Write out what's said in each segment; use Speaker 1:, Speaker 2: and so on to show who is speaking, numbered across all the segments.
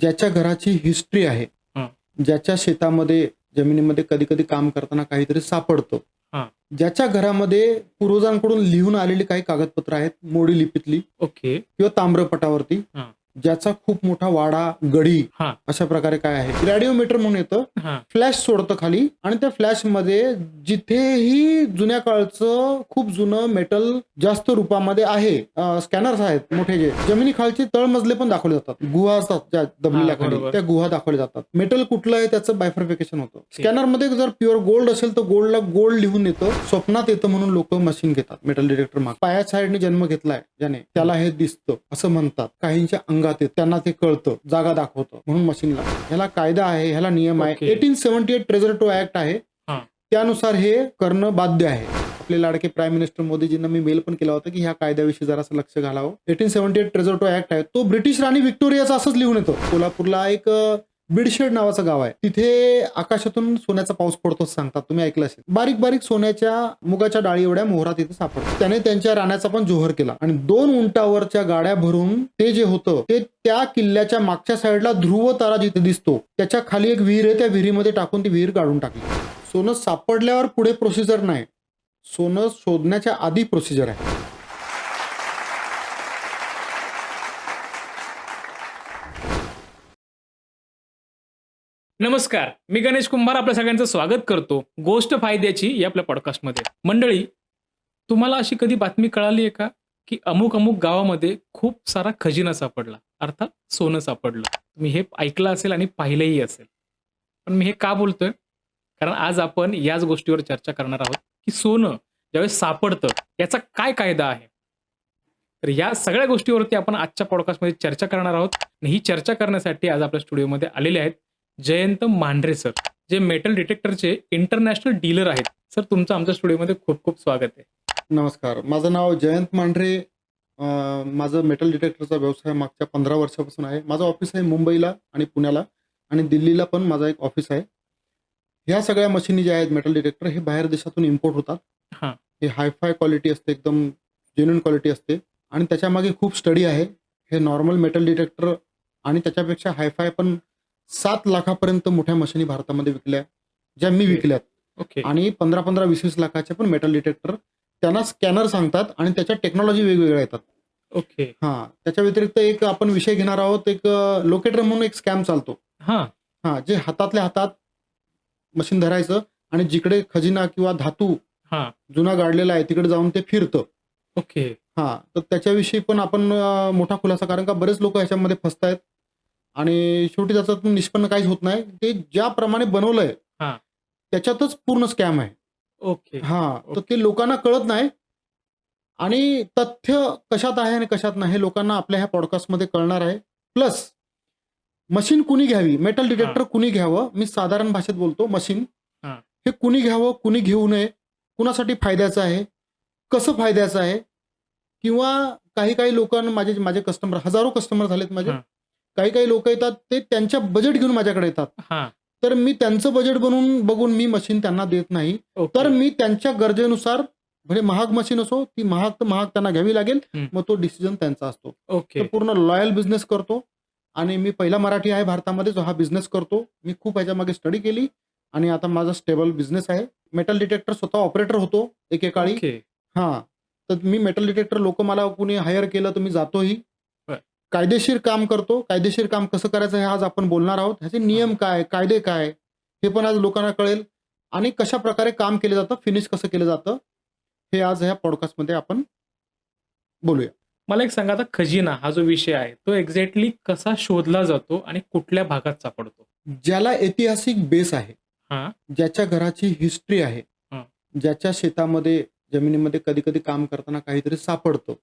Speaker 1: ज्याच्या घराची हिस्ट्री आहे
Speaker 2: हं.
Speaker 1: ज्याच्या शेतामध्ये जमिनीमध्ये कधी कधी काम करताना काहीतरी सापडतं
Speaker 2: हं.
Speaker 1: ज्याच्या घरामध्ये पूर्वजांकडून लिहून आलेली काही कागदपत्र आहेत मोडी लिपीतली
Speaker 2: ओके
Speaker 1: किंवा ताम्रपटावरती
Speaker 2: हं.
Speaker 1: ज्याचा खूप मोठा वाडा गडी. अशा प्रकारे काय आहे? रॅडिओमीटर म्हणून येतं. फ्लॅश सोडतं खाली आणि त्या फ्लॅशमध्ये जिथेही जुन्या काळचं खूप जुनं मेटल जास्त रूपामध्ये आहे स्कॅनर्स आहेत मोठे जे जमिनी खालचे तळमजले पण दाखवले जातात. गुहा असतात ज्या दबलेल्या खाली. त्या गुहा दाखवल्या जातात. मेटल कुठलं आहे त्याचं बायफर्फिकेशन होतं. स्कॅनरमध्ये जर प्युअर गोल्ड असेल तर गोल्डला गोल्ड लिहून येतं स्वप्नात येतं म्हणून लोक मशीन घेतात मेटल डिटेक्टर माग. पाया साईडने जन्म घेतलाय ज्याने त्याला हे दिसतं असं म्हणतात. काहींच्या येत त्यांना ते कळतं जागा दाखवतं म्हणून मशीनला ह्याला कायदा आहे ह्याला नियम आहे. Eighteen seventy eight treasure trove act आहे.
Speaker 2: हा.
Speaker 1: त्यानुसार हे करणं बाध्य आहे. आपले लाडके प्राईम मिनिस्टर मोदीजींना मी मेल पण केला होता की ह्या कायद्याविषयी जरासं लक्ष घालावं. Eighteen seventy eight treasure trove act आहे. तो ब्रिटिश राणी व्हिक्टोरियाचा असंच लिहून येतो. कोल्हापूरला एक बिडशेड नावाचं गाव आहे. तिथे आकाशातून सोन्याचा पाऊस पडतो सांगतात. तुम्ही ऐकलं असेल. बारीक बारीक सोन्याच्या मुगाच्या डाळी एवढ्या मोहरा तिथे सापडतात. त्याने त्यांच्या राण्याचा पण जोहर केला. आणि दोन उंटावरच्या गाड्या भरून ते जे होतं ते त्या किल्ल्याच्या मागच्या साईडला ध्रुव तारा जिथे दिसतो त्याच्याखाली एक विहीर आहे. त्या विहिरीमध्ये टाकून ती विहीर काढून टाकली. सोनं सापडल्यावर पुढे प्रोसिजर नाही. सोनं शोधण्याच्या आधी प्रोसिजर आहे.
Speaker 2: नमस्कार मी गणेश कुंभार आपल्या सगळ्यांचं स्वागत करतो गोष्ट फायद्याची या आपल्या पॉडकास्टमध्ये मंडळी तुम्हाला अशी कधी बातमी कळाली आहे का? की अमुक अमुक गावामध्ये खूप सारा खजिना सापडला अर्थात सोनं सापडलं. तुम्ही हे ऐकलं असेल आणि पाहिलंही असेल. पण मी हे का बोलतोय? कारण आज आपण याच गोष्टीवर चर्चा करणार आहोत की सोनं ज्यावेळेस सापडतं याचा काय कायदा आहे? तर या सगळ्या गोष्टीवरती आपण आजच्या पॉडकास्टमध्ये चर्चा करणार आहोत. आणि ही चर्चा करण्यासाठी आज आपल्या स्टुडिओमध्ये आलेले आहेत जयंत मांढरे सर जे मेटल डिटेक्टरचे इंटरनॅशनल डीलर आहेत. सर तुमचं आमच्या स्टुडिओमध्ये खूप खूप स्वागत आहे.
Speaker 1: नमस्कार. माझं नाव जयंत मांढरे. माझं मेटल डिटेक्टरचा व्यवसाय मागच्या पंधरा वर्षापासून आहे. माझं ऑफिस आहे मुंबईला आणि पुण्याला आणि दिल्लीला पण माझं एक ऑफिस आहे. ह्या सगळ्या मशिनी ज्या आहेत मेटल डिटेक्टर हे बाहेर देशातून इम्पोर्ट होतात.
Speaker 2: हां.
Speaker 1: हे हायफाय क्वालिटी असते एकदम जेन्युन क्वालिटी असते. आणि त्याच्यामागे खूप स्टडी आहे. हे नॉर्मल मेटल डिटेक्टर आणि त्याच्यापेक्षा हायफाय पण सात लाखापर्यंत मोठ्या मशिनी भारतामध्ये विकल्या ज्या मी विकल्यात.
Speaker 2: ओके.
Speaker 1: आणि पंधरा पंधरा वीस वीस लाखाचे पण मेटल डिटेक्टर त्यांना स्कॅनर सांगतात आणि त्याच्या टेक्नॉलॉजी वेगवेगळ्या येतात.
Speaker 2: ओके.
Speaker 1: हा त्याच्या व्यतिरिक्त एक आपण विषय घेणार आहोत एक लोकेटर म्हणून एक स्कॅम चालतो.
Speaker 2: हा.
Speaker 1: हा जे हातातल्या हातात मशीन धरायचं आणि जिकडे खजिना किंवा धातू
Speaker 2: हा.
Speaker 1: जुना गाडलेला आहे तिकडे जाऊन ते फिरतं.
Speaker 2: ओके.
Speaker 1: हा तर त्याच्याविषयी पण आपण मोठा खुलासा कारण का बरेच लोक ह्याच्यामध्ये फसतायत. आणि शेवटी त्याच्यातून निष्पन्न काहीच होत नाही. ते ज्याप्रमाणे बनवलंय
Speaker 2: हा.
Speaker 1: त्याच्यातच पूर्ण स्कॅम आहे.
Speaker 2: ओके.
Speaker 1: हा तर. ते लोकांना कळत नाही. आणि तथ्य कशात आहे आणि कशात नाही हे लोकांना आपल्या ह्या पॉडकास्टमध्ये कळणार आहे. प्लस मशीन कुणी घ्यावी? मेटल डिटेक्टर कुणी घ्यावं? मी साधारण भाषेत बोलतो मशीन
Speaker 2: हा.
Speaker 1: कुणी घ्यावं कुणी घेऊ नये कुणासाठी फायद्याचं आहे कसं फायद्याचं आहे किंवा काही काही लोकांना माझे माझे कस्टमर हजारो कस्टमर झालेत माझे. काही काही लोक येतात ते त्यांच्या बजेट घेऊन माझ्याकडे येतात. तर मी त्यांचं बजेट बनवून बघून मी मशीन त्यांना देत नाही. तर मी त्यांच्या गरजेनुसार भले महाग मशीन असो ती महाग तर महाग त्यांना घ्यावी लागेल. मग तो डिसिजन त्यांचा असतो.
Speaker 2: ओके.
Speaker 1: पूर्ण लॉयल बिझनेस करतो. आणि मी पहिला मराठी आहे भारतामध्ये जो हा बिझनेस करतो. मी खूप ह्याच्यामागे स्टडी केली. आणि आता माझा स्टेबल बिझनेस आहे. मेटल डिटेक्टर स्वतः ऑपरेटर होतो एकेकाळी.
Speaker 2: ओके.
Speaker 1: हा. तर मी मेटल डिटेक्टर लोक मला कुणी हायर केलं तर मी जातोही. कायदेशीर काम करतो. कायदेशीर काम कसं करायचं हे आज आपण बोलणार आहोत. ह्याचे नियम काय कायदे काय हे पण आज लोकांना कळेल. आणि कशा प्रकारे काम केलं जातं फिनिश कसं केलं जातं हे आज ह्या पॉडकास्टमध्ये आपण बोलूया.
Speaker 2: मला एक सांगा आता खजिना हा जो विषय आहे तो एक्झॅक्टली कसा शोधला जातो आणि कुठल्या भागात सापडतो?
Speaker 1: ज्याला ऐतिहासिक बेस आहे. ज्याच्या घराची हिस्ट्री आहे. ज्याच्या शेतामध्ये जमिनीमध्ये कधी कधी काम करताना काहीतरी सापडतं.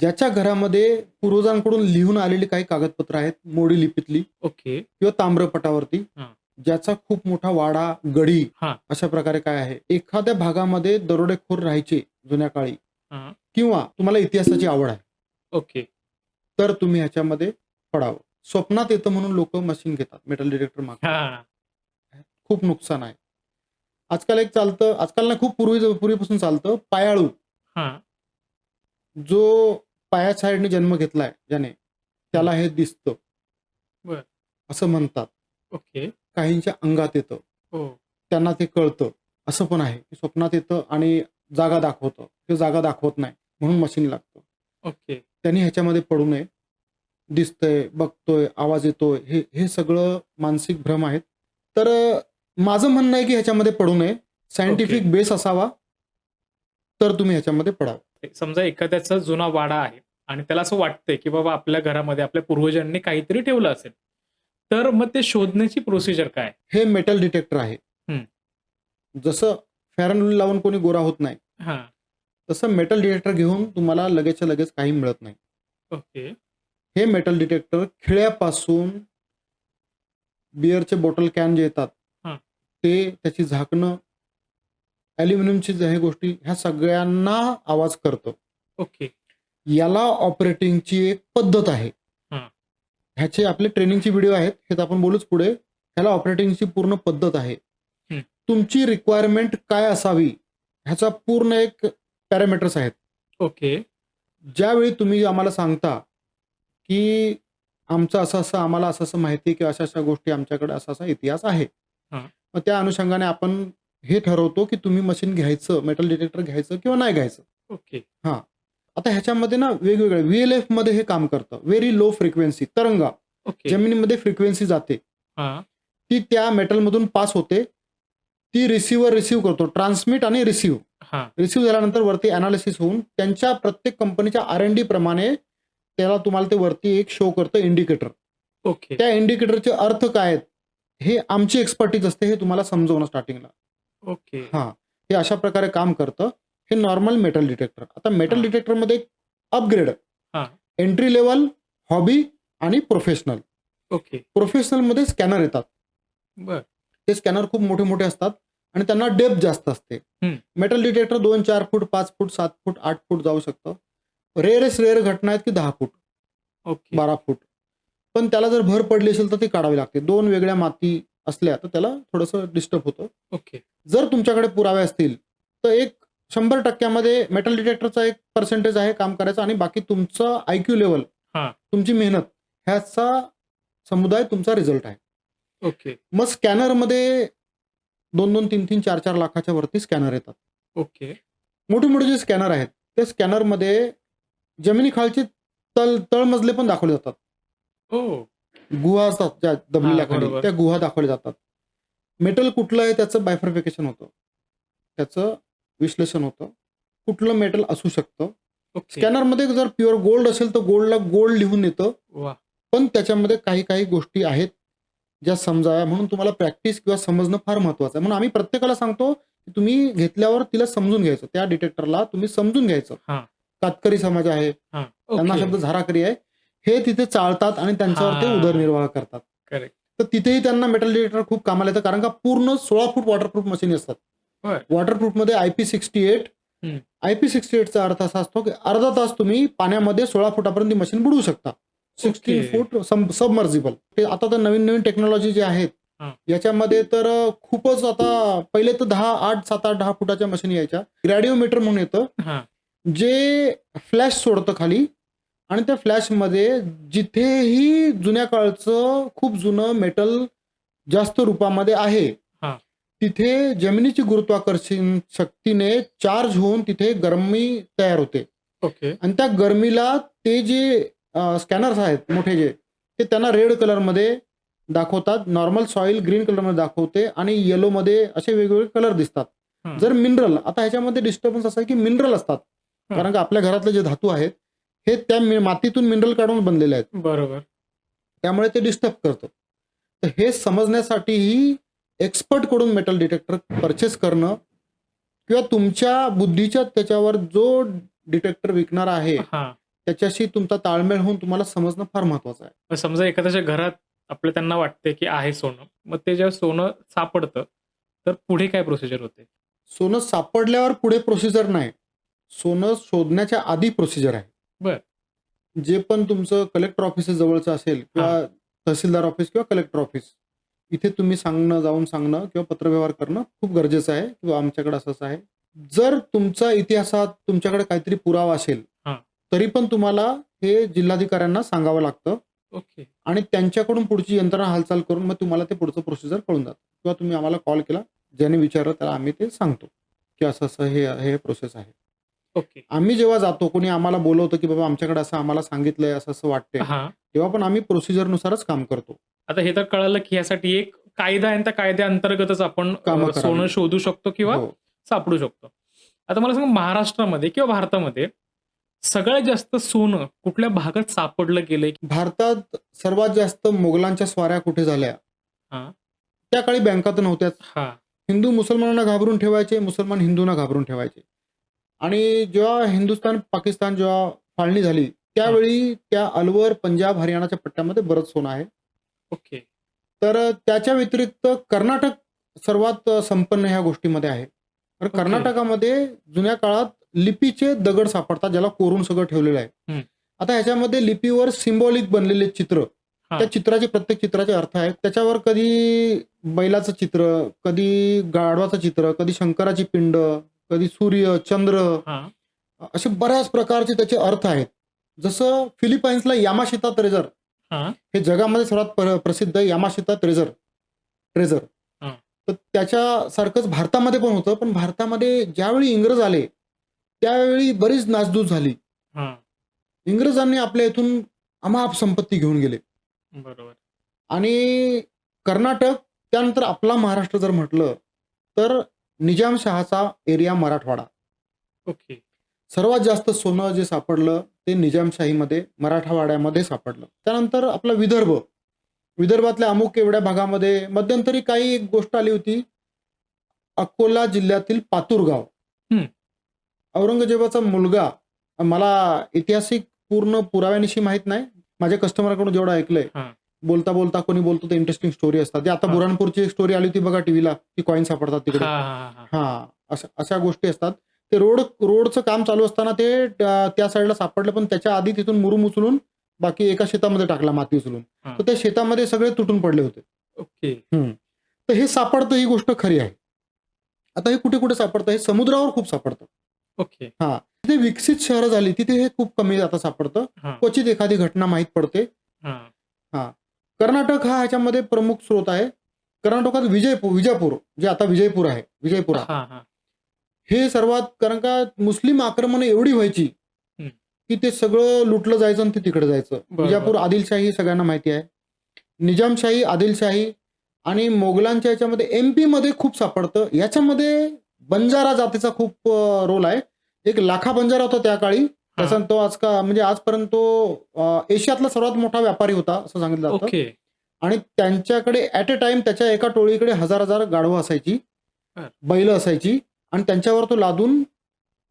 Speaker 1: ज्याच्या घरामध्ये पूर्वजांकडून लिहून आलेली काही कागदपत्र आहेत मोडी लिपीतली
Speaker 2: ओके.
Speaker 1: किंवा ताम्रपटावरती
Speaker 2: हा.
Speaker 1: ज्याचा खूप मोठा वाडा गडी
Speaker 2: हा.
Speaker 1: अशा प्रकारे काय आहे? एखाद्या भागामध्ये दरोडेखोर राहायचे जुन्या काळी
Speaker 2: हा.
Speaker 1: किंवा तुम्हाला इतिहासाची आवड आहे.
Speaker 2: ओके.
Speaker 1: तर तुम्ही ह्याच्यामध्ये पडावं. स्वप्नात येतं म्हणून लोक मशीन घेतात मेटल डिटेक्टर माग
Speaker 2: हा.
Speaker 1: खूप नुकसान आहे. आजकाल एक चालतं आजकाल ना खूप पूर्वी पूर्वीपासून चालतं पायाळू. जो पाया साईडने जन्म घेतलाय ज्याने त्याला हे दिसतं. असं म्हणतात.
Speaker 2: ओके.
Speaker 1: काहींच्या अंगात येतं.
Speaker 2: हो.
Speaker 1: त्यांना ते कळतं. असं पण आहे. की स्वप्नात येतं आणि जागा दाखवतं. ते जागा दाखवत नाही म्हणून मशीन लागतं.
Speaker 2: ओके.
Speaker 1: त्यांनी ह्याच्यामध्ये पडू नये. दिसतंय बघतोय आवाज येतोय. हे हे सगळं मानसिक भ्रम आहेत. तर माझं म्हणणं आहे की ह्याच्यामध्ये पडू नये. सायंटिफिक बेस असावा. तर तुम्ही ह्याच्यामध्ये पडावं.
Speaker 2: समजा एखाद्याचा जुना वाडा आहे आणि त्याला असं वाटतंय की बाबा आपल्या घरामध्ये आपल्या पूर्वजांनी काहीतरी ठेवलं असेल तर मग ते शोधण्याची प्रोसिजर काय
Speaker 1: हे मेटल डिटेक्टर आहे. जसं फॅरन लावून कोणी गोरा होत नाही
Speaker 2: हा.
Speaker 1: तसं मेटल डिटेक्टर घेऊन तुम्हाला लगेचच्या लगेच काही मिळत नाही.
Speaker 2: ओके.
Speaker 1: हे मेटल डिटेक्टर खिळ्यापासून बिअरचे बॉटल कॅन जे येतात. ते त्याची झाकणं ॲल्युमिनियमची जे हे गोष्टी ह्या सगळ्यांना आवाज करतं.
Speaker 2: ओके.
Speaker 1: याला ऑपरेटिंगची एक पद्धत आहे.
Speaker 2: हा.
Speaker 1: ह्याचे आपले ट्रेनिंगचे व्हिडिओ आहेत. हे आपण बोलूच पुढे. ह्याला ऑपरेटिंगची पूर्ण पद्धत आहे. तुमची रिक्वायरमेंट काय असावी? ह्याचा पूर्ण एक पॅरामीटर्स आहेत.
Speaker 2: ओके.
Speaker 1: ज्यावेळी तुम्ही आम्हाला सांगता की आमचं असं असं आम्हाला असं असं माहिती आहे की अशा अशा गोष्टी आमच्याकडे असा असा इतिहास आहे. मग त्या अनुषंगाने आपण हे ठरवतो की तुम्ही मशीन घ्यायचं मेटल डिटेक्टर घ्यायचं किंवा नाही घ्यायचं.
Speaker 2: ओके
Speaker 1: आता ह्याच्यामध्ये ना वेगवेगळे व्हीएलएफमध्ये हे काम करतं. व्हेरी लो फ्रिक्वेन्सी तरंगा.
Speaker 2: ओके
Speaker 1: जमिनीमध्ये फ्रिक्वेन्सी जाते.
Speaker 2: हा.
Speaker 1: ती त्या मेटलमधून पास होते. ती रिसिव्हर रिसिव्ह करतो. ट्रान्समिट आणि रिसिव्ह
Speaker 2: हा.
Speaker 1: रिसिव्ह झाल्यानंतर वरती अनालिसिस होऊन त्यांच्या प्रत्येक कंपनीच्या आर एन डी प्रमाणे त्याला तुम्हाला ते वरती एक शो करतं इंडिकेटर
Speaker 2: ओके
Speaker 1: त्या इंडिकेटरचे अर्थ काय आहेत? हे आमची एक्सपर्टीज असते हे तुम्हाला समजवणं स्टार्टिंगला
Speaker 2: ओके.
Speaker 1: हा. हे अशा प्रकारे काम करतं. हे नॉर्मल मेटल डिटेक्टर आता मेटल
Speaker 2: हा.
Speaker 1: डिटेक्टरमध्ये एक अपग्रेड
Speaker 2: हा.
Speaker 1: एंट्री लेवल हॉबी आणि प्रोफेशनल
Speaker 2: ओके.
Speaker 1: प्रोफेशनलमध्ये स्कॅनर येतात.
Speaker 2: बर.
Speaker 1: ते स्कॅनर खूप मोठे मोठे असतात आणि त्यांना डेप्थ जास्त असते. मेटल डिटेक्टर दोन चार फूट पाच फूट सात फूट आठ फूट जाऊ शकतं. रेअरेस्ट रेअर घटना आहेत की दहा फूट.
Speaker 2: ओके.
Speaker 1: बारा फूट. पण त्याला जर भर पडली असेल तर ती काढावी लागते. दोन वेगळ्या माती असल्या तर त्याला थोडंसं डिस्टर्ब होतं.
Speaker 2: ओके.
Speaker 1: जर तुमच्याकडे पुरावे असतील तर एक शंभर टक्क्यामध्ये मेटल डिटेक्टरचा एक पर्सेंटेज आहे काम करायचं आणि बाकी तुमचं आयक्यू लेवल
Speaker 2: हा.
Speaker 1: तुमची मेहनत ह्याचा समुदाय तुमचा रिझल्ट आहे.
Speaker 2: ओके.
Speaker 1: मग स्कॅनरमध्ये दोन दोन तीन तीन चार चार लाखाच्या वरती स्कॅनर येतात.
Speaker 2: ओके.
Speaker 1: मोठे मोठे जे स्कॅनर आहेत त्या स्कॅनरमध्ये जमिनी खालचे तळ तळमजले पण दाखवले जातात.
Speaker 2: ओ
Speaker 1: गुहा असतात ज्या दबलेल्या खाली. त्या गुहा दाखवल्या जातात. मेटल कुठलं आहे त्याचं बायफर्फिकेशन होतं. त्याचं विश्लेषण होतं. कुठलं मेटल असू शकतं. स्कॅनरमध्ये जर प्युअर गोल्ड असेल तर गोल्डला गोल्ड लिहून येतं. पण त्याच्यामध्ये काही काही गोष्टी आहेत ज्या समजाव्या म्हणून तुम्हाला प्रॅक्टिस किंवा समजणं फार महत्वाचं आहे. म्हणून आम्ही प्रत्येकाला सांगतो की तुम्ही घेतल्यावर तिला समजून घ्यायचं. त्या डिटेक्टरला तुम्ही समजून घ्यायचं.
Speaker 2: हा.
Speaker 1: कातकरी समाज आहे. त्यांना शब्द झाराकरी आहे. हे तिथे चालतात आणि त्यांच्यावर ते. उदरनिर्वाह करतात
Speaker 2: करेक्ट
Speaker 1: तर तिथेही त्यांना मेटल डिटेक्टर खूप कामाला येतं कारण का पूर्ण सोळा फूट वॉटरप्रूफ मशीन असतात. वॉटरप्रूफमध्ये आय पी सिक्स्टी एट
Speaker 2: हम्म.
Speaker 1: आय पी सिक्स्टी एटचा अर्थ असा असतो की अर्धा तास तुम्ही पाण्यामध्ये सोळा फुटापर्यंत मशीन बुडवू शकता सिक्स्टीन
Speaker 2: ओके.
Speaker 1: फूट सबमर्जिबल ते आता तर नवीन नवीन टेक्नॉलॉजी जे आहेत. याच्यामध्ये तर खूपच आता पहिले तर दहा आठ सात आठ दहा फुटाच्या मशीन यायच्या ग्रॅडिओमीटर म्हणून येतं जे फ्लॅश सोडतं खाली आणि त्या फ्लॅशमध्ये जिथेही जुन्या काळचं खूप जुनं मेटल जास्त रूपामध्ये आहे. तिथे जमिनीची गुरुत्वाकर्षण शक्तीने चार्ज होऊन तिथे गरमी तयार होते
Speaker 2: ओके
Speaker 1: आणि त्या गरमीला ते जे स्कॅनर्स आहेत मोठे जे ते त्यांना रेड कलरमध्ये दाखवतात नॉर्मल सॉइल ग्रीन कलरमध्ये दाखवते आणि येलोमध्ये असे वेगवेगळे कलर दिसतात. जर मिनरल आता ह्याच्यामध्ये डिस्टर्बन्स असं की मिनरल असतात. कारण का आपल्या घरातले जे धातू आहेत हे त्या मातीतून मिनरल काढून बनलेले आहेत.
Speaker 2: बरोबर.
Speaker 1: त्यामुळे ते डिस्टर्ब करतं. तर हे समजण्यासाठीही एक्सपर्टकडून मेटल डिटेक्टर परचेस करणं किंवा तुमच्या बुद्धीच्या त्याच्यावर जो डिटेक्टर विकणार आहे
Speaker 2: हा.
Speaker 1: त्याच्याशी तुमचा ताळमेळ होऊन तुम्हाला समजणं फार महत्वाचं आहे.
Speaker 2: समजा एखाद्याच्या घरात आपलं त्यांना वाटते की आहे सोनं मग ते जेव्हा सोनं सापडतं तर पुढे काय प्रोसिजर होते?
Speaker 1: सोनं सापडल्यावर पुढे प्रोसिजर नाही. सोनं शोधण्याच्या आधी प्रोसिजर आहे.
Speaker 2: बर.
Speaker 1: जे पण तुमचं कलेक्टर ऑफिस जवळचं असेल किंवा तहसीलदार ऑफिस किंवा कलेक्टर ऑफिस इथे तुम्ही सांगणं जाऊन सांगणं किंवा पत्रव्यवहार करणं खूप गरजेचं आहे किंवा आमच्याकडे असं असं आहे. जर तुमचा इतिहासात तुमच्याकडे काहीतरी पुरावा असेल
Speaker 2: हा.
Speaker 1: तरी पण तुम्हाला हे जिल्हाधिकाऱ्यांना सांगावं लागतं.
Speaker 2: ओके.
Speaker 1: आणि त्यांच्याकडून पुढची यंत्रणा हालचाल करून मग तुम्हाला ते पुढचं प्रोसिजर कळून जातं. किंवा तुम्ही आम्हाला कॉल केला ज्याने विचारलं त्याला आम्ही ते सांगतो की असं असं हे हे प्रोसेस आहे.
Speaker 2: ओके.
Speaker 1: आम्ही जेव्हा जातो कोणी आम्हाला बोलवतं की बाबा आमच्याकडे असं आम्हाला सांगितलंय असं असं वाटतंय
Speaker 2: हा.
Speaker 1: तेव्हा पण आम्ही प्रोसिजरनुसारच काम करतो.
Speaker 2: आता हे तर कळालं की यासाठी एक कायदा आहे आणि त्या कायद्याअंतर्गतच आपण
Speaker 1: कामं
Speaker 2: अ,
Speaker 1: करावी.
Speaker 2: सोनं शोधू शकतो किंवा
Speaker 1: हो.
Speaker 2: सापडू शकतो. आता मला सांग महाराष्ट्रामध्ये किंवा भारतामध्ये सगळ्यात जास्त सोनं कुठल्या भागात सापडलं गेलंय?
Speaker 1: भारतात सर्वात जास्त मोगलांच्या स्वाऱ्या कुठे झाल्या?
Speaker 2: हा.
Speaker 1: त्या काळी बँका तर नव्हत्याच.
Speaker 2: हा.
Speaker 1: हिंदू मुसलमानांना घाबरून ठेवायचे मुसलमान हिंदूंना घाबरून ठेवायचे. आणि जेव्हा हिंदुस्थान पाकिस्तान जेव्हा फाळणी झाली त्यावेळी त्या अलवर पंजाब हरियाणाच्या पट्ट्यामध्ये बरंच सोनं आहे
Speaker 2: ओके
Speaker 1: तर त्याच्या व्यतिरिक्त कर्नाटक सर्वात संपन्न ह्या गोष्टीमध्ये आहे तर. कर्नाटकामध्ये जुन्या काळात लिपीचे दगड सापडतात ज्याला कोरून सगळं ठेवलेलं आहे. आता ह्याच्यामध्ये लिपीवर सिम्बॉलिक बनलेले चित्र. त्या चित्राचे प्रत्येक चित्राचे अर्थ आहेत त्याच्यावर कधी बैलाचं चित्र कधी गाढवाचं चित्र कधी शंकराची पिंड कधी सूर्य चंद्र
Speaker 2: हा.
Speaker 1: असे बऱ्याच प्रकारचे त्याचे अर्थ आहेत. जसं फिलिपाईन्सला यामाशिता ट्रेझर
Speaker 2: हा.
Speaker 1: हे जगामध्ये सर्वात प्र- प्रसिद्ध यामाशिता ट्रेझर ट्रेझर
Speaker 2: हा.
Speaker 1: तर त्याच्यासारखंच भारतामध्ये पण होतं पण भारतामध्ये ज्यावेळी इंग्रज आले त्यावेळी बरीच नासधूस झाली.
Speaker 2: हा.
Speaker 1: इंग्रजांनी आपल्या इथून अमाप संपत्ती घेऊन गेले.
Speaker 2: बरोबर.
Speaker 1: आणि कर्नाटक त्यानंतर आपला महाराष्ट्र जर म्हटलं तर निजामशहाचा एरिया मराठवाडा.
Speaker 2: ओके.
Speaker 1: सर्वात जास्त सोनं जे सापडलं ते निजामशाहीमध्ये मराठवाड्यामध्ये सापडलं. त्यानंतर आपला विदर्भ. विदर्भातल्या अमुक एवढ्या भागामध्ये मध्यंतरी काही एक गोष्ट आली होती. अकोला जिल्ह्यातील पातूर गाव
Speaker 2: हम्म.
Speaker 1: औरंगजेबाचा मुलगा मला ऐतिहासिक पूर्ण पुराव्यानिशी माहीत नाही. माझ्या कस्टमरकडून जेवढं ऐकलंय. बोलता बोलता कोणी बोलतो ते इंटरेस्टिंग स्टोरी असतात. आता
Speaker 2: हा.
Speaker 1: बुराणपूरची एक स्टोरी आली होती बघा टीव्हीला की कॉईन सापडतात तिकडे.
Speaker 2: हा हा हा
Speaker 1: हा. अशा गोष्टी असतात. ते रोड रोडचं काम चालू असताना ते त्या साईडला सापडलं पण त्याच्या आधी तिथून मुरुम उचलून बाकी एका शेतामध्ये टाकला माती उचलून.
Speaker 2: हा.
Speaker 1: तर त्या शेतामध्ये सगळे तुटून पडले होते.
Speaker 2: ओके.
Speaker 1: तर हे सापडतं ही गोष्ट खरी आहे. आता हे कुठे कुठे सापडतं? हे समुद्रावर खूप सापडतं.
Speaker 2: ओके.
Speaker 1: तिथे विकसित शहरं झाली तिथे हे खूप कमी आता सापडतं.
Speaker 2: हा.
Speaker 1: क्वचित एखादी घटना माहीत पडते.
Speaker 2: हा.
Speaker 1: कर्नाटक हा ह्याच्यामध्ये प्रमुख स्रोत आहे. कर्नाटकात विजयपूर विजापूर जे आता विजयपूर आहे विजयपुरा.
Speaker 2: हा हा.
Speaker 1: हे सर्वात कारण का मुस्लिम आक्रमण एवढी व्हायची. की ते सगळं लुटलं जायचं आणि ते तिकडे जायचं. विजापूर आदिलशाही सगळ्यांना माहिती आहे. निजामशाही आदिलशाही आणि मोगलांच्या याच्यामध्ये एमपी मध्ये खूप सापडतं. याच्यामध्ये बंजारा जातीचा खूप रोल आहे. एक लाखा बंजारा होता त्या काळी. त्याचा तो आज का म्हणजे आजपर्यंत तो एशियातला सर्वात मोठा व्यापारी होता असं सांगितलं जातं.
Speaker 2: ओके.
Speaker 1: आणि त्यांच्याकडे ऍट अ टाइम त्याच्या एका टोळीकडे हजार हजार गाढवं असायची. बैल असायची आणि त्यांच्यावर तो लादून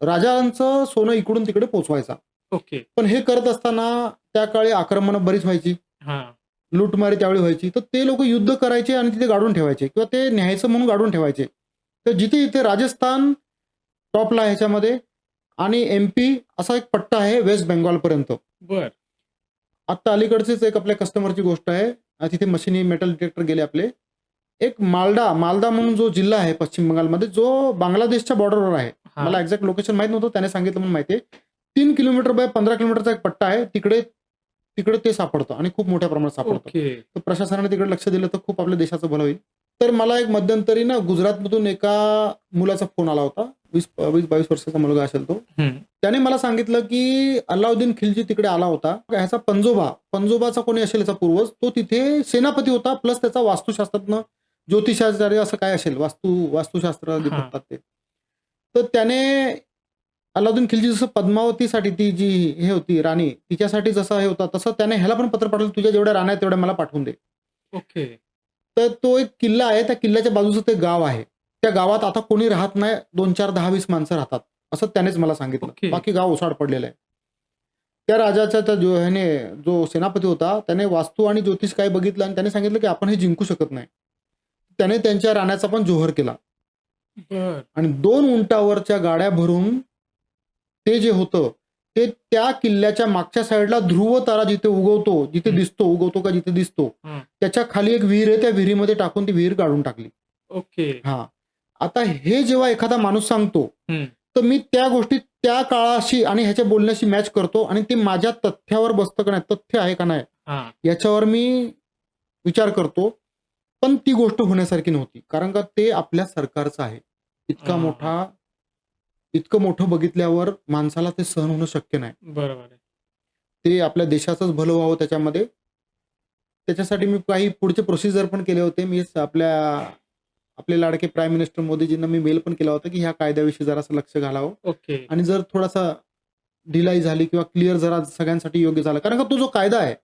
Speaker 1: राजांचं सोनं इकडून तिकडे पोचवायचा.
Speaker 2: ओके.
Speaker 1: पण हे करत असताना त्या काळी आक्रमणं बरीच व्हायची. लूटमारी त्यावेळी व्हायची. तर ते लोक युद्ध करायचे आणि तिथे गाडून ठेवायचे किंवा ते न्यायचं म्हणून गाडून ठेवायचे. तर जिथे इथे राजस्थान टॉपला ह्याच्यामध्ये आणि एमपी असा एक पट्टा आहे वेस्ट बेंगॉलपर्यंत
Speaker 2: बर.
Speaker 1: आता अलीकडचीच एक आपल्या कस्टमरची गोष्ट आहे. तिथे मशिनी मेटल डिटेक्टर गेले आपले. एक मालडा मालदा म्हणून जो जिल्हा आहे पश्चिम बंगालमध्ये जो बांगलादेशच्या बॉर्डरवर आहे. मला एक्झॅक्ट लोकेशन माहीत नव्हतं त्याने सांगितलं म्हणून माहिती आहे. तीन किलोमीटर बाय पंधरा किलोमीटरचा एक पट्टा आहे. तिकडे तिकडे ते सापडतं आणि खूप मोठ्या प्रमाणात सापडतं. तर प्रशासनाने तिकडे लक्ष दिलं तर खूप आपल्या देशाचं भलं होईल. तर मला एक मध्यंतरी ना गुजरातमधून एका मुलाचा फोन आला होता. वीस वीस बावीस वर्षाचा मुलगा असेल तो. त्याने मला सांगितलं की अल्लाउद्दीन खिलजी तिकडे आला होता. ह्याचा पंजोबा पंजोबाचा कोणी असेल याचा पूर्वज तो तिथे सेनापती होता प्लस त्याचा वास्तुशास्त्रज्ञ ज्योतिषाचार्य असं काय असेल वास्तू वास्तुशास्त्र जे. बघतात ते. तर त्याने अल्लाउद्दीन खिलजी जसं पद्मावतीसाठी ती जी हे होती राणी तिच्यासाठी जसं हे होता तसं त्याने ह्याला पण पत्र पाठवलं तुझ्या जेवढ्या राण्या आहेत तेवढ्या मला पाठवून दे.
Speaker 2: ओके.
Speaker 1: तर तो एक किल्ला आहे. त्या किल्ल्याच्या बाजूचं ते गाव आहे. त्या गावात आता कोणी राहत नाही. दोन चार दहा वीस माणसं राहतात. असं त्यानेच मला सांगितलं.
Speaker 2: ओके.
Speaker 1: बाकी गाव ओसाड पडलेलं आहे. त्या राजाच्या त्या जो ह्याने जो सेनापती होता त्याने वास्तू आणि ज्योतिष काय बघितलं आणि त्याने सांगितलं की आपण हे जिंकू शकत नाही. त्याने त्यांच्या राण्याचा पण जोहर केला. आणि दोन उंटावरच्या गाड्या भरून ते जे होतं ते त्या किल्ल्याच्या मागच्या साईडला ध्रुव तारा जिथे उगवतो जिथे. दिसतो उगवतो का जिथे दिसतो. त्याच्याखाली एक विहीर आहे त्या विहिरीमध्ये टाकून ती विहीर काढून टाकली
Speaker 2: ओके
Speaker 1: हा आता हे जेव्हा एखादा माणूस सांगतो. तर मी त्या गोष्टी त्या काळाशी आणि ह्याच्या बोलण्याशी मॅच करतो आणि ते माझ्या तथ्यावर बसतं का नाही तथ्य आहे का नाही याच्यावर मी विचार करतो पण ती गोष्ट होण्यासारखी नव्हती कारण का ते आपल्या सरकारचं आहे इतका. मोठा इतकं मोठं बघितल्यावर माणसाला ते सहन होणं शक्य नाही.
Speaker 2: बरोबर आहे.
Speaker 1: ते आपल्या देशाचंच भलं व्हावं त्याच्यामध्ये. त्याच्यासाठी मी काही पुढचे प्रोसिजर पण केले होते. मी आपल्या आपले लाडके प्राईम मिनिस्टर मोदीजींना मी मेल पण केला होता की ह्या कायद्याविषयी जरासं लक्ष घालावं.
Speaker 2: ओके.
Speaker 1: आणि जर थोडासा ढिलाई झाली किंवा क्लिअर जरा सगळ्यांसाठी योग्य झालं. कारण का तो जो कायदा आहे.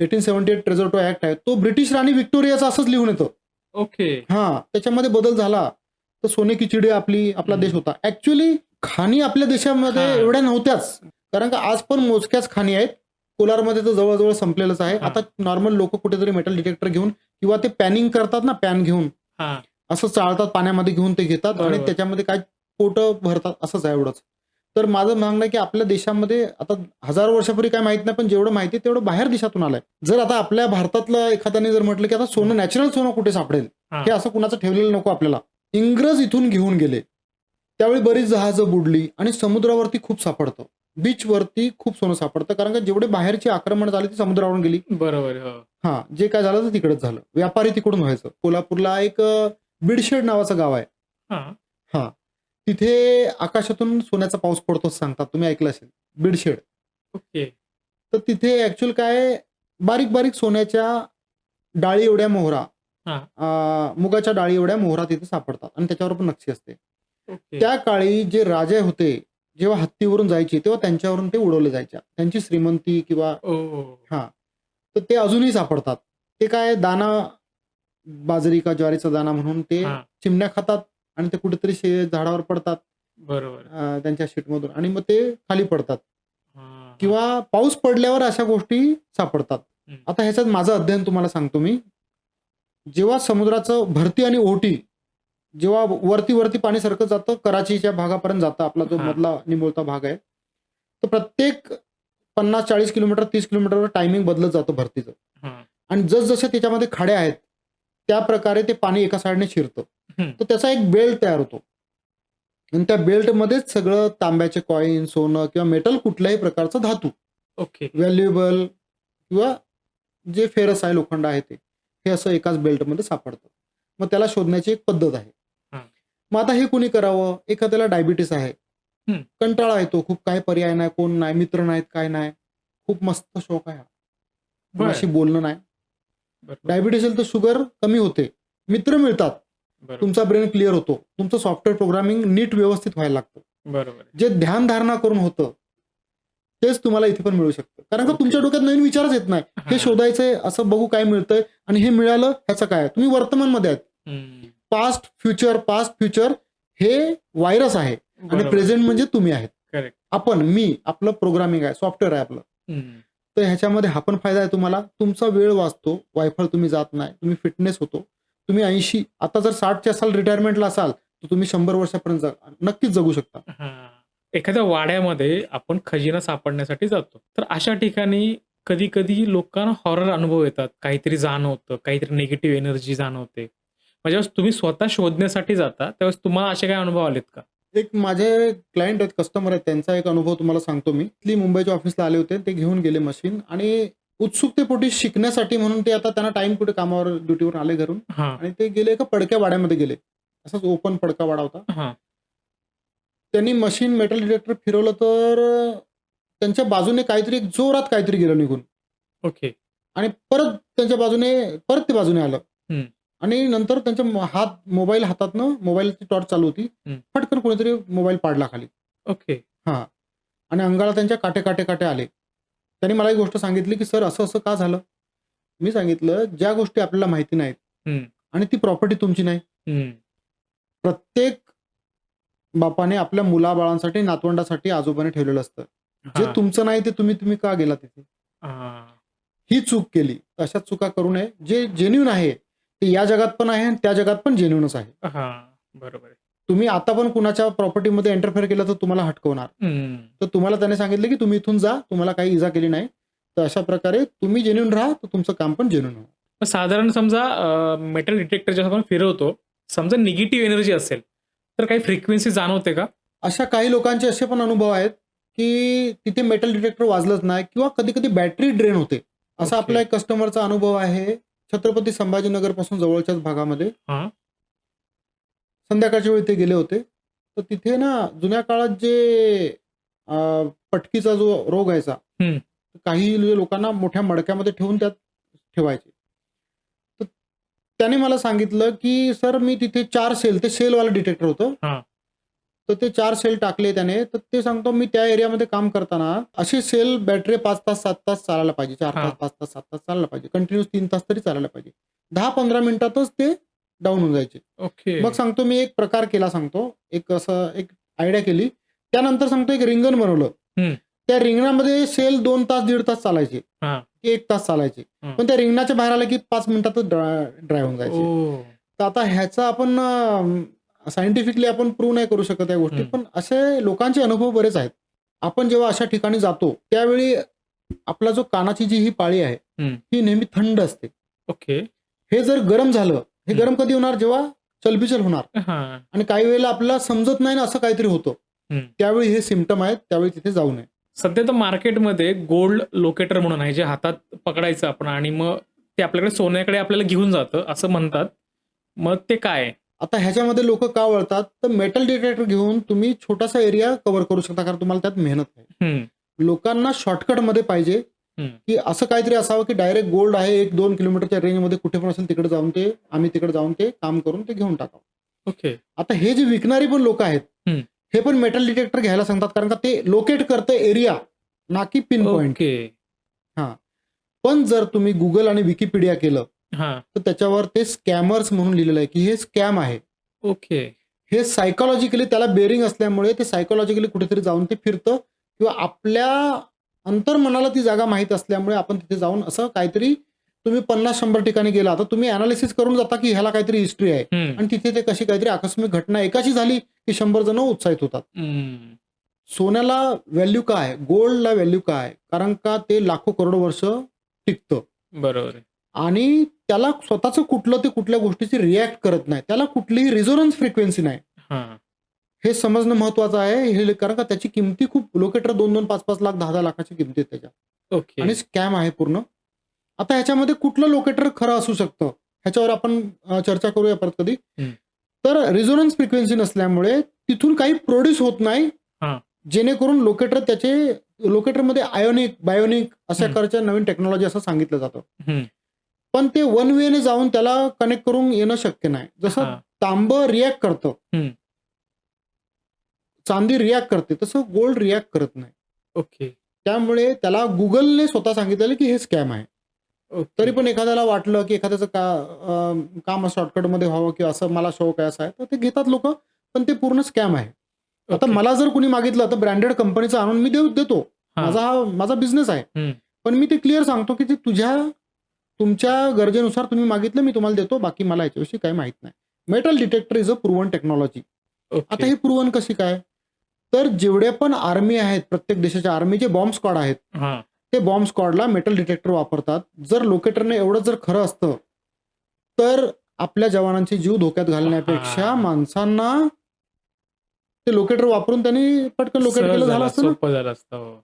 Speaker 1: Eighteen seventy eight treasure trove act आहे तो ब्रिटिश राणी व्हिक्टोरियाचा असंच लिहून येतो.
Speaker 2: ओके.
Speaker 1: हा त्याच्यामध्ये बदल झाला. तर सोने की चिडी आपली आपला. देश होता ऍक्च्युली खाणी आपल्या देशामध्ये. एवढ्या नव्हत्याच कारण का आज पण मोजक्याच खाणी आहेत कोलारमध्ये तर जवळजवळ संपलेलंच आहे. आता नॉर्मल लोक कुठेतरी मेटल डिटेक्टर घेऊन किंवा ते पॅनिंग करतात ना पॅन घेऊन असं चाळतात पाण्यामध्ये घेऊन ते घेतात आणि. त्याच्यामध्ये काय पोट भरतात असंच आहे एवढंच तर माझं म्हणणं की आपल्या देशामध्ये आता हजारो वर्षापूर्वी काय माहीत नाही पण जेवढं माहिती आहे तेवढं बाहेर देशातून आलंय जर आता आपल्या भारतातलं एखाद्याने जर म्हटलं की आता सोनं नॅचरल सोनं कुठे सापडेल.
Speaker 2: हे
Speaker 1: असं कुणाचं ठेवलेलं नको आपल्याला इंग्रज इथून घेऊन गेले. त्यावेळी बरीच जहाजं बुडली आणि समुद्रावरती खूप सापडतं. बीचवरती खूप सोनं सापडतं. कारण का जेवढे बाहेरची आक्रमण झाली ती समुद्रावरून गेली.
Speaker 2: बरोबर हो.
Speaker 1: हा जे काय झालं ते तिकडेच झालं. व्यापारी तिकडून व्हायचं. कोल्हापूरला एक बिडशेड नावाचं गाव आहे.
Speaker 2: हा.
Speaker 1: तिथे आकाशातून सोन्याचा पाऊस पडतो सांगतात. तुम्ही ऐकलं असेल. बिडशेड.
Speaker 2: ओके.
Speaker 1: तर तिथे ऍक्च्युअल काय? बारीक बारीक सोन्याच्या डाळी एवढ्या मोहरा.
Speaker 2: हा.
Speaker 1: अं, मुगाच्या डाळी एवढ्या मोहरा तिथे सापडतात आणि त्याच्यावर पण नक्षी असते.
Speaker 2: ओके.
Speaker 1: त्या काळी जे राजे होते जेव्हा हत्तीवरून जायचे तेव्हा त्यांच्यावरून ते उडवले जायच्या. त्यांची श्रीमंती किंवा
Speaker 2: ओ
Speaker 1: हा. तर ते अजूनही सापडतात. ते काय दाना बाजरी का ज्वारीचा दाना म्हणून ते
Speaker 2: हा.
Speaker 1: चिमण्या खातात आणि ते कुठेतरी शे झाडावर पडतात.
Speaker 2: बरोबर.
Speaker 1: अं, त्यांच्या शीटमधून आणि मग ते खाली पडतात.
Speaker 2: हा,
Speaker 1: किंवा पाऊस पडल्यावर अशा गोष्टी सापडतात.
Speaker 2: हम्म.
Speaker 1: आता ह्याच्यात माझं अध्ययन तुम्हाला सांगतो मी. जेव्हा समुद्राचं भरती आणि ओहोटी जेव्हा वरती वरती पाणी सरकत जातं कराचीच्या भागापर्यंत जातं आपला जो. मधला निमुळता भाग आहे तर प्रत्येक पन्नास चाळीस किलोमीटर तीस किलोमीटरवर टायमिंग बदलत जातं भरतीचं. आणि जसजसे त्याच्यामध्ये खाड्या आहेत त्या प्रकारे ते पाणी एका साईडने शिरतं. तर त्याचा एक बेल्ट तयार होतो आणि त्या बेल्टमध्येच सगळं तांब्याचे कॉईन सोनं किंवा मेटल कुठल्याही प्रकारचं धातू
Speaker 2: ओके
Speaker 1: व्हॅल्युएबल किंवा जे फेरस आहे लोखंड आहे ते हे असं एकाच बेल्टमध्ये सापडतं. मग त्याला शोधण्याची एक पद्धत आहे. मग आता हे कुणी करावं? एखाद्याला डायबिटीस आहे. कंटाळा येतो. खूप काय पर्याय नाही. कोण नाही? मित्र नाहीत काय नाही? खूप मस्त शौक आहे कोणाशी बोलणं नाही. डायबिटीस असेल तर शुगर कमी होते. मित्र मिळतात. तुमचा ब्रेन क्लिअर होतो. तुमचं सॉफ्टवेअर प्रोग्रामिंग नीट व्यवस्थित व्हायला लागतं. जे ध्यान धारणा करून होतं तेच तुम्हाला इथे पण मिळू शकतं कारण का. तुमच्या डोक्यात नवीन विचारच येत नाही
Speaker 2: हा.
Speaker 1: शोधायचंय असं बघू काय मिळतंय आणि हे मिळालं ह्याचं काय तुम्ही वर्तमानमध्ये आहेत
Speaker 2: हम्म.
Speaker 1: पास्ट फ्युचर पास्ट फ्युचर हे व्हायरस आहे आणि. प्रेझेंट म्हणजे तुम्ही आहेत. आपण मी आपलं प्रोग्रामिंग आहे सॉफ्टवेअर आहे आपलं. तर ह्याच्यामध्ये हा पण फायदा आहे तुम्हाला तुमचा वेळ वाचतो वायफळ तुम्ही जात नाही तुम्ही फिटनेस होतो तुम्ही ऐंशी आता जर साठच्या साल रिटायरमेंटला असाल तर तुम्ही शंभर वर्षापर्यंत नक्कीच जगू शकता.
Speaker 2: एखाद्या वाड्यामध्ये आपण खजिना सापडण्यासाठी जातो. तर अशा ठिकाणी कधी कधी लोकांना हॉरर अनुभव येतात. काहीतरी जाणवतं काहीतरी निगेटिव्ह एनर्जी जाणवते. ज्यावेळेस तुम्ही स्वतः शोधण्यासाठी जाता त्यावेळेस तुम्हाला असे काही अनुभव आलेत का?
Speaker 1: एक माझे क्लायंट आहेत कस्टमर आहेत त्यांचा एक अनुभव तुम्हाला सांगतो मी. इथली मुंबईच्या ऑफिसला आले होते ते घेऊन गेले मशीन आणि उत्सुकतेपोटी शिकण्यासाठी म्हणून ते आता त्यांना टाइम कुठे कामावर ड्युटीवर आले घरून आणि ते गेले एका पडक्या वाड्यामध्ये गेले. असाच ओपन पडका वाडा होता. त्यांनी मशीन मेटल डिटेक्टर फिरवलं तर त्यांच्या बाजूने काहीतरी एक जोरात काहीतरी गेलं निघून.
Speaker 2: ओके.
Speaker 1: आणि परत त्यांच्या बाजूने परत ते बाजूने आलं. आणि नंतर त्यांच्या हात मोबाईल हातातनं मोबाईलची टॉर्च चालू होती. पटकन कोणीतरी मोबाईल पाडला खाली.
Speaker 2: ओके.
Speaker 1: आणि अंगाला त्यांच्या काटे काटे काटे आले. त्यांनी मला एक गोष्ट सांगितली की सर असं असं का झालं? मी सांगितलं ज्या गोष्टी आपल्याला माहिती नाहीत. आणि ती प्रॉपर्टी तुमची नाही. प्रत्येक बापाने आपल्या मुलाबाळांसाठी नातवंडासाठी आजोबाने ठेवलेलं असतं. जे. तुमचं नाही ते तुम्ही तुम्ही का गेला तिथे?
Speaker 2: हा.
Speaker 1: चूक केली. अशा चुका करू नये. जे जेन्युन आहे ते या जगात पण आहे आणि त्या जगात पण जेन्युनच आहे.
Speaker 2: हा. बरोबर.
Speaker 1: तुम्ही आता पण कुणाच्या प्रॉपर्टीमध्ये एंटरफेअर केलं तर तुम्हाला हटकवणार. तर तुम्हाला त्याने सांगितलं की तुम्ही इथून जा तुम्हाला काही इजा केली नाही. तर अशा प्रकारे तुम्ही जेन्युन राहा तर तुमचं काम पण जेन्युन होणार
Speaker 2: साधारण समजा मेटल डिटेक्टर जेव्हा आपण फिरवतो. समजा निगेटिव्ह एनर्जी असेल. तर काही फ्रिक्वेन्सी जाणवते का
Speaker 1: अशा काही लोकांचे असे पण अनुभव आहेत की तिथे मेटल डिटेक्टर वाजलंच नाही किंवा कधी कधी बॅटरी ड्रेन होते असा. आपला एक कस्टमरचा अनुभव आहे छत्रपती संभाजीनगरपासून जवळच्याच भागामध्ये. संध्याकाळच्या वेळी ते गेले होते तर तिथे ना जुन्या काळात जे पटकीचा जो रोग यायचा. काही लोकांना मोठ्या मडक्यामध्ये ठेवून त्यात ठेवायचे त्याने मला सांगितलं की सर मी तिथे चार सेल ते सेलवालं डिटेक्टर होतं.
Speaker 2: हा.
Speaker 1: तर ते चार सेल टाकले त्याने. तर ते सांगतो मी त्या एरियामध्ये काम करताना असे सेल बॅटरी पाच तास सात तास चालायला पाहिजे. चार. तास पाच तास सात तास चालायला पाहिजे. कंटिन्यूस तीन तास तरी चालायला पाहिजे. दहा पंधरा मिनिटातच ते डाऊन होऊन जायचे.
Speaker 2: ओके.
Speaker 1: मग सांगतो मी एक प्रकार केला सांगतो. एक असं एक आयडिया केली. त्यानंतर सांगतो एक रिंगण बनवलं. त्या रिंगणामध्ये सेल दोन तास दीड तास चालायचे. एक तास चालायचे. पण त्या रिंगणाच्या बाहेर आलं की पाच मिनिटातच ड्राय होऊन जायचे. तर आता ह्याचा आपण सायंटिफिकली आपण प्रूव्ह नाही करू शकत या गोष्टी. पण असे लोकांचे अनुभव बरेच आहेत. आपण जेव्हा अशा ठिकाणी जातो त्यावेळी आपला जो कानाची जी ही पाळी आहे. ही नेहमी थंड असते.
Speaker 2: ओके.
Speaker 1: हे जर गरम झालं हे. गरम कधी होणार? जेव्हा चलबिचल होणार. आणि काही वेळेला आपल्याला समजत नाही ना असं काहीतरी होतं. त्यावेळी हे सिमटम आहेत त्यावेळी तिथे जाऊ नये.
Speaker 2: सध्या तर मार्केटमध्ये गोल्ड लोकेटर म्हणून आहे जे हातात पकडायचं आपण आणि मग ते आपल्याकडे सोन्याकडे आपल्याला घेऊन जातं असं म्हणतात मग ते काय आहे?
Speaker 1: आता ह्याच्यामध्ये लोक का वळतात तर मेटल डिटेक्टर घेऊन तुम्ही छोटासा एरिया कव्हर करू शकता कारण तुम्हाला त्यात मेहनत आहे
Speaker 2: हम्म,
Speaker 1: लोकांना शॉर्टकटमध्ये पाहिजे
Speaker 2: हम्म.
Speaker 1: की असं काहीतरी असावं की डायरेक्ट गोल्ड आहे एक दोन किलोमीटरच्या रेंजमध्ये कुठे पण असेल तिकडे जाऊन ते आम्ही तिकडे जाऊन ते काम करून ते घेऊन टाकावं
Speaker 2: ओके
Speaker 1: आता हे जे विकणारी पण लोक आहेत
Speaker 2: हम्म.
Speaker 1: हे पण मेटल डिटेक्टर घ्यायला सांगतात कारण का ते लोकेट करतं एरिया ना की पिन पॉइंट
Speaker 2: ओके
Speaker 1: पण जर तुम्ही गुगल आणि विकिपीडिया केलं
Speaker 2: हा.
Speaker 1: तर त्याच्यावर ते स्कॅमर्स म्हणून लिहिलेलं आहे की हे स्कॅम आहे.
Speaker 2: ओके
Speaker 1: हे सायकोलॉजिकली त्याला बेरिंग असल्यामुळे ते सायकोलॉजिकली कुठेतरी जाऊन ते फिरतं किंवा आपल्या अंतर्मनाला ती जागा माहीत असल्यामुळे आपण तिथे जाऊन असं काहीतरी तुम्ही पन्नास शंभर ठिकाणी गेला तर तुम्ही अनालिसिस करून जाता की ह्याला काहीतरी हिस्ट्री आहे. आणि तिथे ते कशी काहीतरी आकस्मिक घटना एकाची झाली की शंभर जण उत्साहित होतात. सोन्याला व्हॅल्यू काय? गोल्डला व्हॅल्यू काय? आहे? कारण का ते लाखो करोड वर्ष टिकतं.
Speaker 2: बरोबर
Speaker 1: आणि त्याला स्वतःचं कुठलं ते कुठल्या गोष्टीची रिॲक्ट करत नाही. त्याला कुठलीही रिझोनन्स फ्रिक्वेन्सी नाही.
Speaker 2: हा.
Speaker 1: समजणं महत्वाचं आहे. हे कारण का त्याची किमती खूप लोकेटर दोन दोन पाच पाच लाख दहा दहा लाखाची किमती त्याच्या
Speaker 2: ओके.
Speaker 1: आणि स्कॅम आहे पूर्ण. आता ह्याच्यामध्ये कुठलं लोकेटर खरं असू शकतं? ह्याच्यावर आपण चर्चा करूया परत कधी. तर रिझोनन्स फ्रिक्वेन्सी नसल्यामुळे तिथून काही प्रोड्यूस होत नाही. जेणेकरून लोकेटर त्याचे लोकेटरमध्ये आयोनिक बायोनिक अशा. प्रकारच्या नवीन टेक्नॉलॉजी असं सांगितलं जातं. पण ते वन वेने जाऊन त्याला कनेक्ट करून येणं शक्य नाही. जसं तांब रिॲक्ट करतं. चांदी रिॲक्ट करते. तसं गोल्ड रिॲक्ट करत नाही.
Speaker 2: ओके.
Speaker 1: त्यामुळे त्याला गुगलने स्वतः सांगितलेलं की हे स्कॅम आहे.
Speaker 2: ओके.
Speaker 1: तरी पण एखाद्याला वाटलं की एखाद्याचं का अं, काम शॉर्टकटमध्ये व्हावं किंवा असं मला शौक आहे असं आहे तर ते घेतात लोक पण ते पूर्ण स्कॅम आहे आता
Speaker 2: ओके.
Speaker 1: मला जर कुणी मागितलं तर ब्रँडेड कंपनीचं आणून मी देऊ देतो
Speaker 2: हा,
Speaker 1: माझा हा माझा बिझनेस आहे
Speaker 2: हम्म.
Speaker 1: पण मी ते क्लिअर सांगतो की ते तुझ्या तुमच्या गरजेनुसार तुम्ही मागितलं मी तुम्हाला देतो बाकी मला याच्याविषयी काही माहीत नाही metal detector is a proven technology
Speaker 2: okay.
Speaker 1: आता ही प्रूव्हन कशी काय तर जेवढे पण आर्मी आहेत प्रत्येक देशाच्या आर्मीचे बॉम्ब स्क्वॉड आहेत
Speaker 2: हा
Speaker 1: ते बॉम्ब स्क्वॉडला मेटल डिटेक्टर वापरतात जर लोकेटरने एवढं जर खरं असतं तर आपल्या जवानांचे जीव धोक्यात घालण्यापेक्षा
Speaker 2: हा.
Speaker 1: माणसांना ते लोकेटर वापरून त्यांनी पटकन लोकेट केलं झालं असतं
Speaker 2: हो.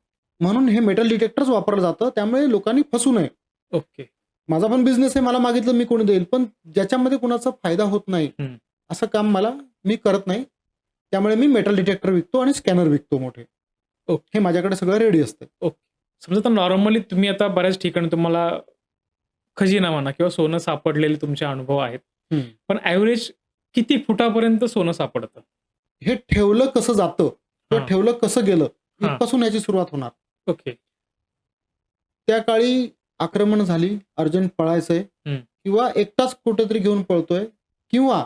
Speaker 1: म्हणून हे मेटल डिटेक्टरच वापरलं जातं त्यामुळे लोकांनी फसू नये
Speaker 2: ओके
Speaker 1: माझा पण बिझनेस आहे मला मागितलं मी कोणी देईल पण ज्याच्यामध्ये कुणाचा फायदा होत नाही. असं काम मला मी करत नाही त्यामुळे मी मेटल डिटेक्टर विकतो आणि स्कॅनर विकतो मोठे
Speaker 2: ओके.
Speaker 1: हे माझ्याकडे सगळं रेडी असतं
Speaker 2: समजा तर नॉर्मली तुम्ही आता बऱ्याच ठिकाणी तुम्हाला खजिना म्हणा किंवा सोनं सापडलेले तुमचे अनुभव आहेत. पण ऍव्हरेज किती फुटापर्यंत सोनं सापडतं
Speaker 1: हे ठेवलं कसं जातं किंवा. ठेवलं कसं गेलं. इथपासून याची सुरुवात होणार
Speaker 2: ओके
Speaker 1: त्या काळी आक्रमण झाली अर्जंट पळायचंय. किंवा एकटाच कुठेतरी घेऊन पळतोय किंवा.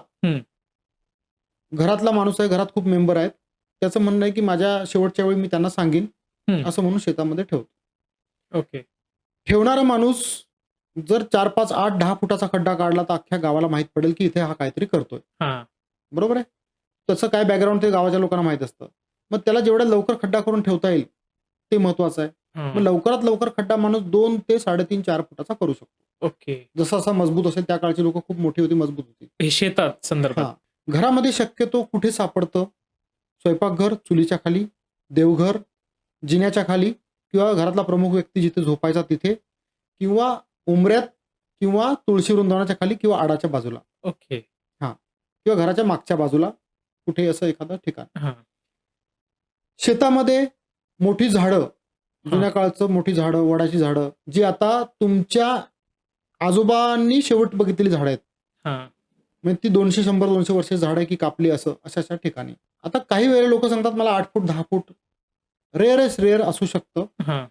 Speaker 1: घरातला माणूस आहे घरात खूप मेंबर आहेत त्याचं म्हणणं आहे की माझ्या शेवटच्या वेळी मी त्यांना सांगेन. असं म्हणून शेतामध्ये ठेवतो
Speaker 2: ओके.
Speaker 1: ठेवणारा माणूस जर चार पाच आठ दहा फुटाचा खड्डा काढला तर अख्ख्या गावाला माहीत पडेल की इथे हा काहीतरी करतोय.
Speaker 2: हा.
Speaker 1: बरोबर आहे? तसं काय बॅकग्राऊंड ते गावाच्या लोकांना माहीत असतं. मग त्याला जेवढ्या लवकर खड्डा करून ठेवता येईल ते महत्वाचं आहे. मग लवकरात लवकर खड्डा माणूस दोन ते साडेतीन चार फुटाचा करू शकतो.
Speaker 2: ओके.
Speaker 1: जसं असा मजबूत असेल त्या काळची लोक खूप मोठी होती मजबूत होती.
Speaker 2: हे शेतात संदर्भात.
Speaker 1: हा. घरामध्ये शक्यतो कुठे सापडतं? स्वयंपाकघर चुलीच्या खाली देवघर जिन्याच्या खाली किंवा घरातला प्रमुख व्यक्ती जिथे झोपायचा तिथे किंवा उमऱ्यात किंवा तुळशी वृंदावनाच्या खाली किंवा आडाच्या बाजूला.
Speaker 2: ओके.
Speaker 1: किंवा घराच्या मागच्या बाजूला कुठे असं एखादं ठिकाण.
Speaker 2: हा.
Speaker 1: शेतामध्ये मोठी झाडं जुन्या काळचं मोठी झाडं वडाची झाडं जी आता तुमच्या आजोबांनी शेवट बघितलेली झाडं आहेत.
Speaker 2: हा.
Speaker 1: म्हणजे ती दोनशे शंभर दोनशे वर्ष झाड आहे की कापली असं अशा अशा ठिकाणी. आता काही वेळे लोक सांगतात मला आठ फूट दहा फूट रेअर एस रेअर असू शकतं.
Speaker 2: हा.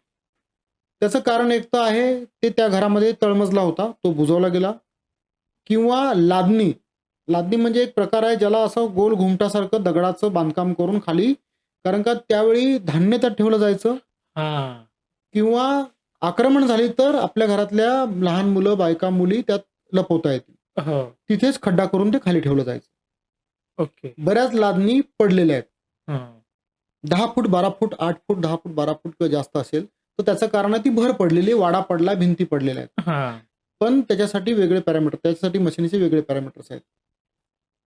Speaker 1: त्याचं कारण एक तर आहे ते त्या घरामध्ये तळमजला होता तो बुजवला गेला. किंवा लादणी. लादणी म्हणजे एक प्रकार आहे ज्याला असं गोल घुमटासारखं दगडाचं बांधकाम करून खाली कारण का त्यावेळी धान्य त्यात ठेवलं जायचं.
Speaker 2: हा.
Speaker 1: किंवा आक्रमण झाली तर आपल्या घरातल्या लहान मुलं बायका मुली त्यात लपवता येतील.
Speaker 2: हो.
Speaker 1: तिथेच खड्डा करून ते खाली ठेवलं जायचं.
Speaker 2: ओके.
Speaker 1: बऱ्याच लादणी पडलेल्या आहेत.
Speaker 2: हा.
Speaker 1: दहा फूट बारा फूट आठ फूट दहा फूट बारा फूट किंवा जास्त असेल तर त्याचं कारण आहे ती भर पडलेली वाडा पडला भिंती पडलेल्या आहेत. पण त्याच्यासाठी वेगळे पॅरामीटर त्याच्यासाठी मशिनीचे वेगळे पॅरामीटर्स आहेत.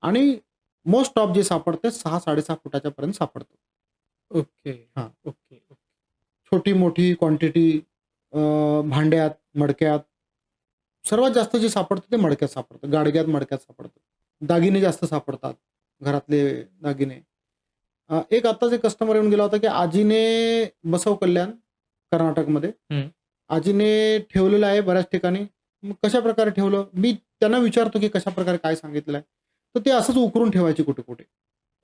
Speaker 1: आणि मोस्ट ऑफ जे सापडते सहा साडेसहा फुटाच्या पर्यंत सापडतं.
Speaker 2: ओके
Speaker 1: हा.
Speaker 2: ओके
Speaker 1: छोटी मोठी क्वांटिटी भांड्यात मडक्यात सर्वात जास्त जे सापडतं ते मडक्यात सापडतं. गाडग्यात मडक्यात सापडतं. दागिने जास्त सापडतात घरातले दागिने. एक आत्ताच एक कस्टमर येऊन गेला होता की आजीने बसव कल्याण कर्नाटकमध्ये. आजीने ठेवलेलं आहे बऱ्याच ठिकाणी. मग कशा प्रकारे ठेवलं? मी त्यांना विचारतो की कशा प्रकारे काय सांगितलं आहे तर ते असंच उकरून ठेवायचे कुठे कुठे.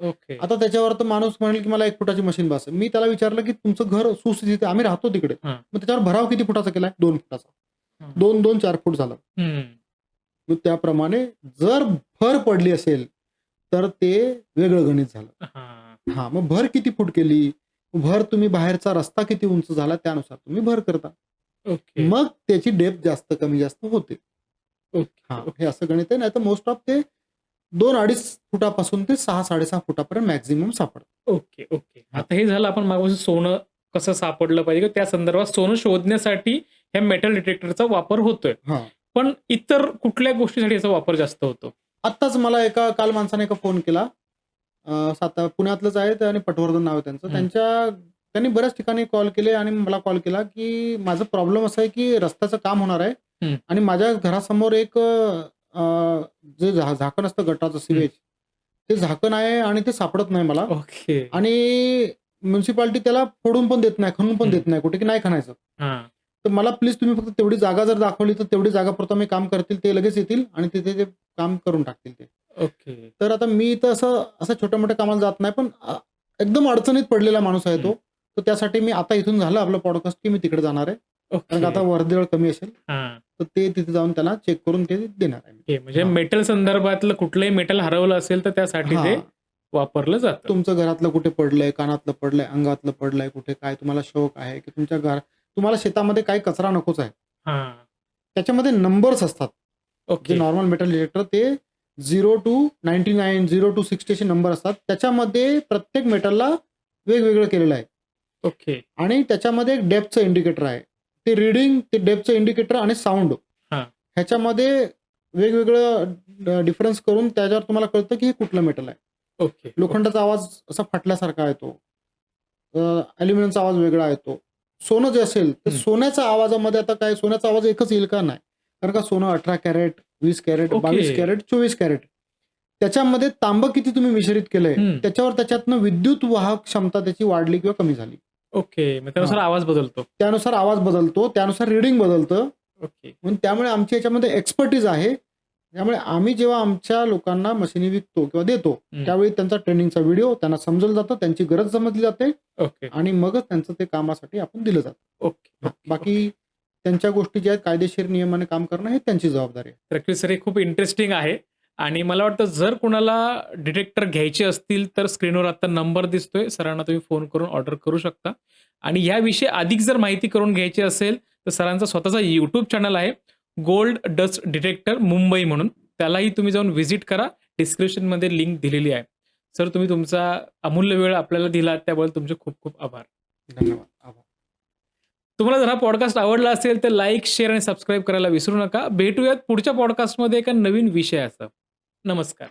Speaker 2: ओके.
Speaker 1: आता त्याच्यावर तर माणूस म्हणेल की मला एक फुटाची मशीन बस. मी त्याला विचारलं की तुमचं घर सुस्थितीत आम्ही राहतो तिकडे. मग त्याच्यावर भराव किती फुटाचा केलाय? दोन फुटाचा. दोन दोन चार फूट झालं. मग त्याप्रमाणे जर भर पडली असेल तर ते वेगळं गणित झालं.
Speaker 2: हा
Speaker 1: हा मग भर किती फूट केली? भर तुम्ही बाहेरचा रस्ता किती उंच झाला? त्यानुसार तुम्ही भर करता.
Speaker 2: ओके.
Speaker 1: मग त्याची डेप जास्त कमी जास्त होते. हा
Speaker 2: ओके.
Speaker 1: हे असं गणित आहे. नाही तर मोस्ट ऑफ ते दोन अडीच फुटापासून ते सहा साडेसहा फुटापर्यंत मॅक्झिमम सापडतं.
Speaker 2: Okay okay. आता हे झालं आपण मागपासून सोनं कसं सापडलं पाहिजे? त्या संदर्भात सोनं शोधण्यासाठी ह्या मेटल डिटेक्टरचा वापर होतोय.
Speaker 1: हा.
Speaker 2: पण इतर कुठल्या गोष्टीसाठी याचा वापर जास्त होतो?
Speaker 1: आत्ताच मला एका काल माणसाने एका फोन केला. अं, साता पुण्यातलंच आहे ते आणि पटवर्धन नाव आहे त्यांचं. त्यांच्या त्यांनी बऱ्याच ठिकाणी कॉल केले आणि मला कॉल केला की माझं प्रॉब्लेम असं आहे की रस्त्याचं काम होणार आहे. आणि माझ्या घरासमोर एक अं, जे झा- झाकण असतं गटाचं सिवेज ते झाकण आहे आणि ते सापडत नाही मला.
Speaker 2: ओके.
Speaker 1: आणि म्युन्सिपाल्टी त्याला फोडून पण देत नाही खणून पण. देत नाही कुठे की नाही खणायचं.
Speaker 2: हा.
Speaker 1: तर मला प्लीज तुम्ही फक्त तेवढी जागा जर दाखवली तर तेवढी जागा पुरतं मी काम करतील ते लगेच येतील आणि तिथे ते काम करून टाकतील ते.
Speaker 2: ओके.
Speaker 1: तर आता मी तर असं असं छोट्या मोठ्या कामाला जात नाही पण अ, एकदम अडचणीत पडलेला माणूस आहे तो. तर त्यासाठी मी आता इथून झालं आपलं पॉडकास्ट की मी तिकडे जाणार आहे. कारण का आता वर्दळ कमी असेल.
Speaker 2: हा.
Speaker 1: तर ते तिथे जाऊन त्याला चेक करून ते देणार आहे.
Speaker 2: म्हणजे
Speaker 1: हा.
Speaker 2: मेटल संदर्भातलं कुठलंही मेटल हरवलं असेल तर त्यासाठी ते
Speaker 1: हा.
Speaker 2: वापरलं जातं.
Speaker 1: तुमचं घरातलं कुठे पडलंय कानातलं पडलंय अंगातलं पडलंय कुठे काय तुम्हाला शौक आहे की तुमच्या घर तुम्हाला शेतामध्ये काही कचरा नकोच आहे.
Speaker 2: हा.
Speaker 1: त्याच्यामध्ये नंबर्स असतात. जे
Speaker 2: ओके.
Speaker 1: नॉर्मल मेटल डिटेक्टर ते zero to ninety nine zero to सिक्स्टीचे number असतात. त्याच्यामध्ये प्रत्येक मेटलला वेगवेगळं केलेलं आहे.
Speaker 2: ओके
Speaker 1: आणि त्याच्यामध्ये एक डेप्थचं इंडिकेटर आहे. ते रिडिंग ते डेप्थचं इंडिकेटर आणि साऊंड
Speaker 2: हा.
Speaker 1: ह्याच्यामध्ये वेगवेगळं डिफरन्स करून त्याच्यावर तुम्हाला कळतं की हे कुठलं मेटल आहे.
Speaker 2: ओके
Speaker 1: लोखंडाचा आवाज असा फाटल्यासारखा येतो. अल्युमिनियमचा आवाज वेगळा येतो. सोनं जे असेल तर. सोन्याच्या आवाजामध्ये आता काय सोन्याचा आवाज एकच येईल का? नाही. कारण का सोनं अठरा कॅरेट वीस कॅरेट. बावीस कॅरेट चोवीस कॅरेट. त्याच्यामध्ये तांब किती तुम्ही मिश्रित केलंय. त्याच्यावर त्याच्यातनं विद्युत वाहक क्षमता त्याची वाढली किंवा कमी झाली.
Speaker 2: ओके. त्यानुसार आवाज बदलतो.
Speaker 1: त्यानुसार आवाज बदलतो त्यानुसार रिडिंग बदलतं.
Speaker 2: ओके.
Speaker 1: म्हणून त्यामुळे आमची याच्यामध्ये एक्सपर्टीज आहे. त्यामुळे आम्ही जेव्हा आमच्या लोकांना मशिनी विकतो किंवा देतो. त्यावेळी त्यांचा ट्रेनिंगचा व्हिडिओ त्यांना समजलं जातं त्यांची गरज समजली जाते
Speaker 2: ओके.
Speaker 1: आणि मगच त्यांचं ते कामासाठी आपण दिलं जातं.
Speaker 2: ओके.
Speaker 1: बाकी त्यांच्या गोष्टी ज्या आहेत कायदेशीर नियमाने काम करणं हे त्यांची जबाबदारी आहे.
Speaker 2: ॲक्च्युली सर हे खूप इंटरेस्टिंग आहे. आणि मला वाटतं जर कोणाला डिटेक्टर घ्यायचे असतील तर स्क्रीनवर आता नंबर दिसतोय. सरांना तुम्ही फोन करून ऑर्डर करू शकता. आणि याविषयी अधिक जर माहिती करून घ्यायची असेल तर सरांचा स्वतःचा यूट्यूब चॅनल आहे गोल्ड डस्ट डिटेक्टर मुंबई म्हणून. त्यालाही तुम्ही जाऊन व्हिजिट करा. डिस्क्रिप्शनमध्ये लिंक दिलेली आहे. सर तुम्ही तुमचा अमूल्य वेळ आपल्याला दिला त्याबद्दल तुमचे खूप खूप आभार.
Speaker 1: धन्यवाद. आभार.
Speaker 2: तुम्हाला जर हा पॉडकास्ट आवडला असेल तर लाईक शेअर आणि सबस्क्राईब करायला विसरू नका. भेटूयात पुढच्या पॉडकास्टमध्ये एका नवीन विषयाचं. नमस्कार.